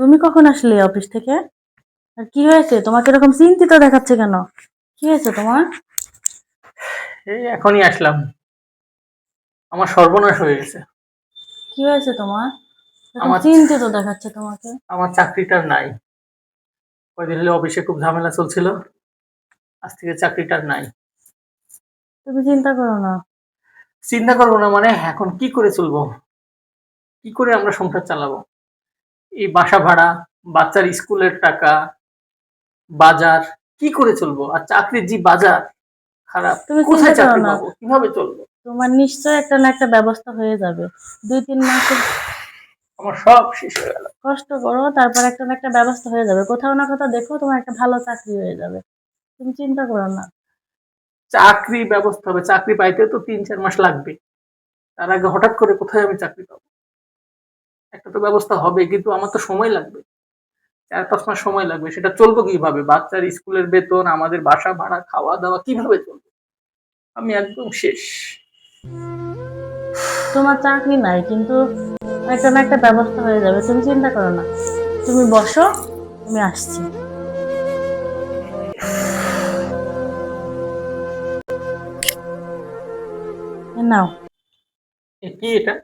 কখন আসলে অফিস থেকে? আর কি হয়েছে? তোমাকে এরকম চিন্তিত দেখাচ্ছে কেন? কি হয়েছে তোমার? এই এখনই আসলাম। আমার সর্বনাশ হয়ে গেছে। কি হয়েছে তোমার? আমার- চিন্তিত দেখাচ্ছে তোমাকে। আমার চাকরিটার নাই। কয়দিন হলে অফিসে খুব ঝামেলা চলছিল। আজ থেকে চাকরিটার নাই। তুমি চিন্তা করো না। চিন্তা করব না মানে এখন কি করে চলবো? কি করে আমরা সংসার চালাবো? এই বাসা ভাড়া বাচ্চার স্কুলের টাকা বাজার কি করে চলবো? আর চাকরির যে বাজার খারাপ তুমি কোথায় চাকরি। পাবো? কীভাবে চলবো? তোমার নিশ্চয় একটা না একটা ব্যবস্থা হয়ে যাবে। দুই তিন মাসের আমার সব শেষ হয়ে গেল। কষ্ট করো তারপর একটা না একটা ব্যবস্থা হয়ে যাবে। কোথাও না কোথাও দেখো তোমার একটা ভালো চাকরি হয়ে যাবে। তুমি চিন্তা করো না। চাকরি ব্যবস্থা হবে। চাকরি পাইতে তো তিন চার মাস লাগবে। তার আগে হঠাৎ করে কোথায় আমি চাকরি পাবো? একটা তো ব্যবস্থা হবে কিন্তু আমার তো সময় লাগবে। চার পাঁচ মাস সময় লাগবে সেটা চলবো কীভাবে? বাচ্চার স্কুলের বেতন আমাদের বাসা ভাড়া খাওয়া দাওয়া কীভাবে চলবে? আমি একদম শেষ। তোমার চাকরি নাই কিন্তু একটা না একটা ব্যবস্থা হয়ে যাবে। তুমি চিন্তা করো না। তুমি বসো আমি আসছি। নাও। কি এটা?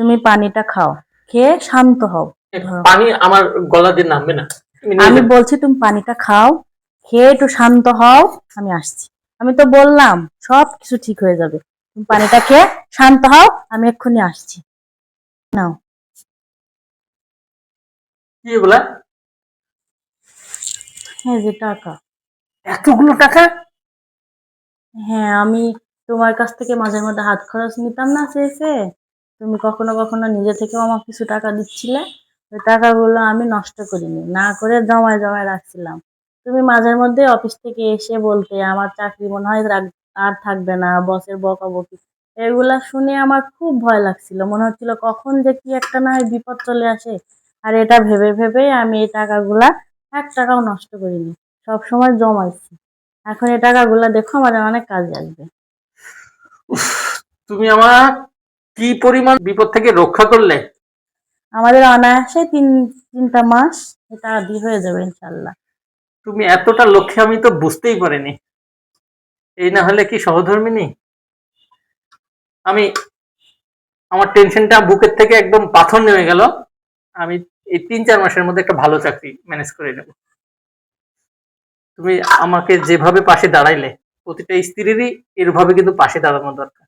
তুমি পানিটা খাও খেয়ে শান্ত হও। পানি আমার গলা দিয়ে নামবে না। আমি। বলছি তুমি পানিটা খাও খেয়ে একটু শান্ত হও আমি আসছি। আমি তো বললাম সব কিছু ঠিক হয়ে যাবে। তুমি পানিটা খেয়ে শান্ত হও আমি এক্ষুনি আসছি। নাও। কি এগুলা হ্যাঁ যে টাকা। এতগুলো টাকা? হ্যাঁ আমি তোমার কাছ থেকে মাঝে মধ্যে হাত খরচ নিতাম না শেষে। তুমি কখনো কখনো নিজে থেকেও আমার কিছু টাকা দিচ্ছিলে, ওই টাকাগুলো আমি নষ্ট করিনি, না করে জমায় জমায় রাখছিলাম। তুমি মাঝে মধ্যে অফিস থেকে এসে বলতে, আমার চাকরি মনে হয় আর থাকবে না, বসের বকাবকি এগুলা শুনে আমার খুব ভয় লাগছিল। মনে হচ্ছিল, কখন যে কি একটা না হয় বিপদ চলে আসে। আর এটা ভেবে ভেবে আমি এই টাকাগুলা এক টাকাও নষ্ট করিনি, সব সময় জমাইছি। এখন এই টাকাগুলা দেখো আমাদের অনেক কাজে আসবে। তুমি আমার কি পরিমাণ বিপদ থেকে রক্ষা করলে? আমাদের অনায়াসে তিন তিনটা মাস এটা আদি হয়ে যাবে ইনশাল্লাহ তুমি এতটা লক্ষ্যে আমি তো বুঝতেই পারিনি। এই না হলে কি সহধর্মিনী? আমি আমার টেনশনটা বুকের থেকে একদম পাথর নেমে গেল। আমি এই তিন চার মাসের মধ্যে একটা ভালো চাকরি ম্যানেজ করে নেব। তুমি আমাকে যেভাবে পাশে দাঁড়াইলে প্রতিটা স্ত্রীরই এরভাবে কিন্তু পাশে দাঁড়ানো দরকার।